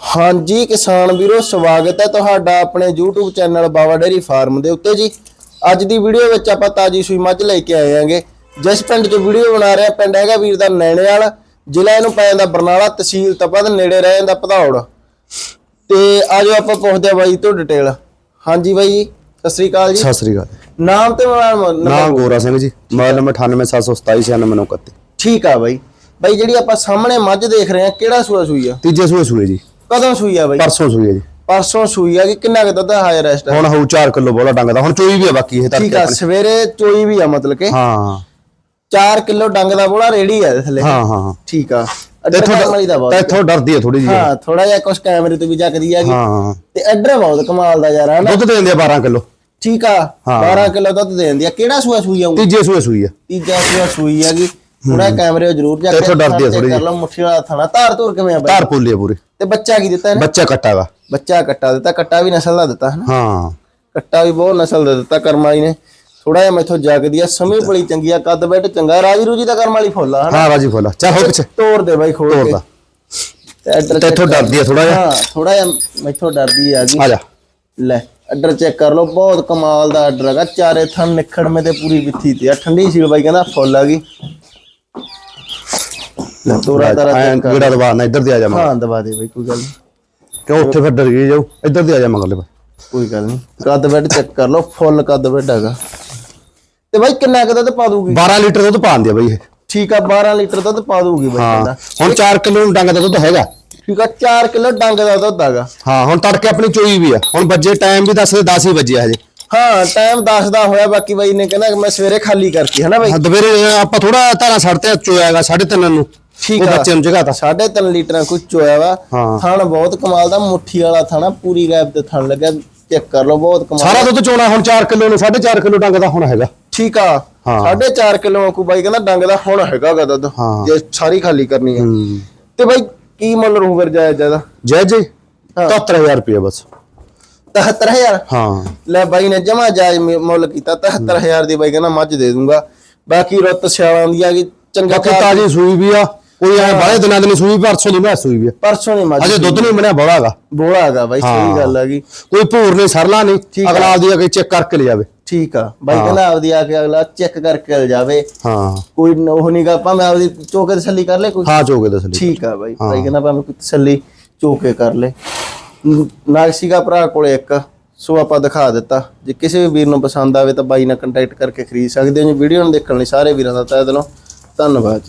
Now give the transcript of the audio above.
ਹਾਂਜੀ ਕਿਸਾਨ ਵੀਰੋ ਸਵਾਗਤ ਹੈ ਤੁਹਾਡਾ ਆਪਣੇ YouTube channel Bawa dairy farm ਦੇ ਉੱਤੇ ਜੀ। ਅੱਜ ਦੀ ਵੀਡੀਓ ਵਿੱਚ ਆਪਾਂ ਤਾਜੀ ਸੂਈ ਮੱਝ ਲੈ ਕੇ ਆਏ ਆਂਗੇ ਜਿਸ ਪਿੰਡ 'ਚ ਵੀਡੀਓ ਬਣਾ ਰਿਹਾ ਪਿੰਡ ਹੈਗਾ ਵੀਰ ਦਾ ਨੈਣੇਵਾਲ ਜ਼ਿਲ੍ਹਾ ਇਹਨੂੰ ਪੈ ਜਾਂਦਾ ਬਰਨਾਲਾ ਤਹਿਸੀਲ ਤਪਾ ਦੇ ਨੇੜੇ ਰਹਿ ਜਾਂਦਾ ਭਦੌੜ। ਤੇ ਆਜੋ ਆਪਾਂ ਪੁੱਛਦੇ ਆ ਬਾਈ ਤੋਂ ਡਿਟੇਲ ਹਾਂਜੀ ਬਾਈ ਜੀ ਸਤਿ ਸ੍ਰੀ ਅਕਾਲ ਜੀ। ਸਤਿ ਸ੍ਰੀ ਅਕਾਲ। ਨਾਮ ਤੇ ਨੰਬਰ ਨਾਮ ਗੋਰਾ ਸਿੰਘ ਜੀ। ਮੋਬਾਈਲ ਨੰਬਰ 9872796931 ਠੀਕ ਆ ਬਾਈ। ਬਾਈ ਜਿਹੜੀ ਆਪਾਂ ਸਾਹਮਣੇ ਮੱਝ ਦੇਖ ਰਹੇ ਆ ਕਿਹੜਾ ਸੂਆ ਸੂਈ ਆ? ਤੀਜੇ ਸੂਏ ਸੂਏ ਜੀ। ਕਦੋਂ ਸੂਈ ਆ ਬਾਈ? ਪਰਸੋਂ ਸੂਏ ਜੀ। ਪਰਸੋਂ ਸੂਈ ਆ ਕਿ ਕਿੰਨਾ ਕੁ ਦੁੱਧ ਹਾਜ਼ਰ ਇਸ ਟਾਈਮ ਹੁਣ ਹੋਊ 4 ਕਿਲੋ ਬੋਲਾ ਡੰਗ ਦਾ ਹੁਣ ਚੋਈ ਵੀ ਆ ਬਾਕੀ ਇਹ ਠੀਕ ਤੱਕ ਆ ਸਵੇਰੇ ਚੋਈ ਵੀ ਆ ਮਤਲਬ ਕਿ। ਹਾਂ। 4 ਕਿਲੋ ਡੰਗ ਦਾ ਬੋਲਾ ਰੇੜੀ ਆ ਥੱਲੇ। ਹਾਂ ਹਾਂ ਹਾਂ। ਠੀਕ ਆ। ਤੇ ਤੇ ਇੱਥੋਂ ਡਰਦੀ ਆ ਥੋੜੀ ਜੀ ਹਾਂ ਥੋੜਾ ਜਿਹਾ ਕੁਝ ਕੈਮਰੇ ਤੋਂ ਵੀ ਜੱਕਦੀ ਹੈਗੀ ਹਾਂ। ਤੇ ਅੱਡਰ ਬਹੁਤ ਕਮਾਲ ਦਾ ਯਾਰ ਹਨਾ? ਦੁੱਧ ਦਿੰਦੇ ਆ 12 ਕਿਲੋ। ਠੀਕ ਆ। ਹਾਂ। 12 ਕਿਲੋ ਦੁੱਧ ਦੇ ਦਿੰਦੀ ਆ। ਕਿਹੜਾ ਸੂਆ ਸੂਈ ਆਊ? ਤੀਜੇ ਸੂਏ ਸੂਈ ਆ। ਤੀਜਾ ਸੂਆ ਸੂਈ ਹੈਗੀ ਥੋੜਾ ਕੈਮਰੇ ਜ਼ਰੂਰ ਡਰਦੀ ਆ ਥੋੜ੍ਹੀ ਕਰ ਲਓ ਮੁੱਠੀ ਵਾਲਾ ਥਾਣਾ। ਧਾਰ ਧੂਰ ਕਿਵੇਂ ਆ ਬਾਈ? ਧਾਰ ਪੋਲੀ ਆ ਪੂਰੀ। ਤੇ ਬੱਚਾ ਕੀ ਦਿੱਤਾ ਇਹਨੇ? ਬੱਚਾ ਕੱਟਾ ਵਾ। ਬੱਚਾ ਕੱਟਾ ਦਿੱਤਾ ਕੱਟਾ ਵੀ ਨਸਲ ਦਾ ਦਿੱਤਾ ਹਨਾ? ਹਾਂ। ਕੱਟਾ ਵੀ ਬਹੁਤ ਨਸਲ ਦਾ ਦਿੱਤਾ ਕਰਮ ਵਾਲੀ ਨੇ। ਥੋੜਾ ਜਿਹਾ ਮੈਥੋਂ ਜਗਦੀ ਆ ਸਮੇਂ ਬੜੀ ਚੰਗੀ ਆ ਕੱਦ ਬੈਠ ਚੰਗਾ। ਰਾਜੀ ਰੂਜੀ ਦਾ ਕਰਮ ਵਾਲੀ ਫੁੱਲ ਹਨਾ? ਹਾਂ ਰਾਜੀ ਫੋਲਾ ਚੱਲ ਹੋ ਪਿੱਛੇ। ਤੋੜ ਦੇ ਬਾਈ ਖੋਲ ਤੋੜ ਕੇ। ਦਾ ਤੇ ਅੱਡਰ ਤੇ ਇੱਥੋਂ ਡਰਦੀ ਆ ਥੋੜਾ ਜਿਹਾ। ਹਾਂ ਥੋੜਾ ਜਿਹਾ ਮੈਥੋਂ ਡਰਦੀ ਆ ਗਈ ਆ ਜਾ। ਲੈ ਅੱਡਰ ਚੈੱਕ ਕਰ ਲਓ। ਬਹੁਤ ਕਮਾਲ ਦਾ ਅੱਡਰ ਹੈਗਾ। ਚਾਰੇ ਥਣ ਨਿਖੜਵੇਂ ਤੇ ਪੂਰੀ ਵਿੱਥੀ ਤੇ ਆ। ਠੰਡੀ ਸੀਲ ਬਾਈ ਕਹਿੰਦਾ ਫੁੱਲ ਆ ਗਈ। ਲੈ ਤੋਰਾ ਤਾਰਾ ਐਂ check ਕਰ। ਜਿਹੜਾ ਦਵਾ ਨਾ ਇੱਧਰ ਦੀ ਆ ਜਾ ਮਗਰ ਹਾਂ ਦਬਾ ਦੇ ਬਾਈ ਕੋਈ ਗੱਲ ਨਹੀਂ ਕਿਉਂ ਉੱਥੇ ਫਿਰ ਡਰ ਗਈ ਜਾਊ? ਇੱਧਰ ਦੀ ਆ ਜਾ ਮਗਰ ਲੈ ਬਈ। ਕੋਈ ਗੱਲ ਨਹੀਂ ਕੱਦ ਬੈੱਡ ਚੈੱਕ ਕਰ ਲਓ ਫੁੱਲ ਕੱਦ ਬੈੱਡ ਹੈਗਾ। ਤੇ ਬਾਈ ਕਿੰਨਾ ਕੁ ਦੁੱਧ ਪਾ ਦੂਗੀ? 12 ਲੀਟਰ ਦੁੱਧ ਪਾਉਂਦੀ ਆ ਬਈ ਇਹ। ਠੀਕ ਆ 12 ਲੀਟਰ ਦੁੱਧ ਪਾ ਦੂਗੀ ਬਾਈ ਹਾਂ ਕਹਿੰਦਾ ਹੁਣ 4 ਕਿਲੋ ਡੰਗ ਦਾ ਦੁੱਧ ਹੈਗਾ। ਠੀਕ ਆ 4 ਕਿਲੋ ਡੰਗ ਦਾ ਦੁੱਧ ਹੈਗਾ। ਹਾਂ ਹੁਣ ਤੜਕੇ ਆਪਣੀ ਚੋਈ ਵੀ ਆ। ਹੁਣ ਵੱਜੇ ਟਾਈਮ ਵੀ ਦੱਸਦੇ 10 ਹੀ ਵਜੇ ਹਜੇ। ਹਾਂ ਟਾਈਮ 10 ਦਾ ਹੋਇਆ ਬਾਕੀ ਬਾਈ ਨੇ ਕਹਿੰਦਾ ਕਿ ਮੈਂ ਸਵੇਰੇ ਖਾਲੀ ਕਰਤੀ ਹੈ ਨਾ ਬਾਈ? ਹਾਂ, ਦੁਪਹਿਰੇ ਆਪਾਂ ਥੋੜਾ ਧਾਰਾ ਛੱਡਤੇ ਚੋਇਆ ਹੈਗਾ 3:30 ਨੂੰ। ਠੀਕ ਆ। ਬੱਚੇ ਨੂੰ ਜਗ੍ਹਾ ਤਾ ਸਾਢੇ ਤਿੰਨ ਲੀਟਰਾਂ ਕੁਝ ਚੋਇਆ ਵਾ। ਹਾਂ। ਥਣ ਬਹੁਤ ਕਮਾਲ ਦਾ ਮੁੱਠੀ ਵਾਲਾ ਥਣਾ ਪੂਰੀ ਗੈਪ ਤੇ ਥਣ ਲੱਗਿਆ। ਚੈੱਕ ਕਰ ਲਓ ਬਹੁਤ ਕਮਾਲ ਸਾਰਾ ਦੁੱਧ ਚੋਣਾ ਹੁਣ 4 ਕਿਲੋ ਨੂੰ 4.5 ਕਿਲੋ ਡੰਗ ਦਾ ਹੁਣ ਹੈਗਾ। ਠੀਕ ਆ। ਹਾਂ। ਸਾਢੇ 4 ਕਿਲੋ ਕੋ ਬਾਈ ਕਹਿੰਦਾ ਡੰਗ ਦਾ ਹੁਣ ਹੈਗਾ ਗਾ ਦੁੱਧ। ਹਾਂ। ਜੇ ਸਾਰੀ ਖਾਲੀ ਕਰਨੀ ਆ। ਤੇ ਬਾਈ ਕੀ ਮੁੱਲ ਰੂ ਫਿਰ ਜਾਇਜ਼ ਜ਼ਿਆਦਾ ਜੈ ਜੀ। ਹਾਂ। 73000 ਰੁਪਏ ਬਸ। 73000 ਹਾਂ। ਲੈ ਬਾਈ ਨੇ ਜਮਾ ਜਾਇਜ਼ ਮੁ- ਮੁੱਲ ਕੀਤਾ। 73000 ਦੀ ਬਾਈ ਕਹਿੰਦਾ ਮੱਝ ਦੇ ਦੂੰਗਾ। ਬਾਕੀ ਰੁੱਤ ਸਿਆਲਾਂ ਦੀ ਆ ਕਿ ਚੰਗਾ ਬਾਕੀ ਤਾਜੀ ਸੂਈ ਵੀ ਆ। ਕੋਈ ਐ ਬਾਹਲੇ ਦਿਨਾਂ ਦੀ ਨਹੀਂ ਸੂਈ ਪਰਸੋਂ ਦੀ ਮੈਂ ਸੂਈ ਵੀ ਪਰਸੋਂ ਨਹੀਂ ਮੱਝ ਅਜੇ ਦੁੱਧ ਨਹੀਂ ਬਣਿਆ ਹੈਗਾ। ਬੋਲਾ ਹੈਗਾ ਬਾਈ। ਸਹੀ ਗੱਲ ਹੈਗੀ। ਕੋਈ ਭੂਰ ਨਹੀਂ ਸਰਲਾ ਨਹੀਂ। ਅਗਲਾ ਆਪਦੀ ਆ ਕੇ ਚੈੱਕ ਕਰਕੇ ਲੈ ਜਾਵੇ ਠੀਕ ਆ। ਬਾਈ ਕਹਿੰਦਾ ਆਪਦੀ ਆ ਕੇ ਅਗਲਾ ਚੈੱਕ ਕਰਕੇ ਲੈ ਜਾਵੇ। ਹਾਂ। ਕੋਈ ਉਹ ਨਹੀਂਗਾ ਭਾਵੇਂ ਆਪਦੀ ਚੋਕੇ ਤਸੱਲੀ ਕਰ ਲੈ ਕੋਈ। ਹਾਂ ਚੋਗੇ ਦੱਸ ਲਈ ਠੀਕ ਆ ਬਾਈ। ਬਾਈ ਕਹਿੰਦਾ ਭਾਵੇਂ ਕੋਈ ਤਸੱਲੀ ਚੋਕੇ ਕਰ ਲੈ। ਨਾਗਸੀਗਾ ਭਰਾ ਕੋਲੇ ਇੱਕ। ਸੋ ਆਪਾਂ ਦਿਖਾ ਦਿੱਤਾ। ਜੇ ਕਿਸੇ ਵੀ ਵੀਰ ਨੂੰ ਪਸੰਦ ਆਵੇ ਤਾਂ ਬਾਈ ਨਾਲ ਕੰਟੈਕਟ ਕਰਕੇ ਖਰੀਦ ਸਕਦੇ ਹੋ। ਜੀ ਵੀਡੀਓ ਨੂੰ ਦੇਖਣ ਲਈ ਸਾਰੇ ਵੀਰਾਂ ਦਾ ਤਹਿ ਦਿਲੋਂ। ਧੰਨਵਾਦ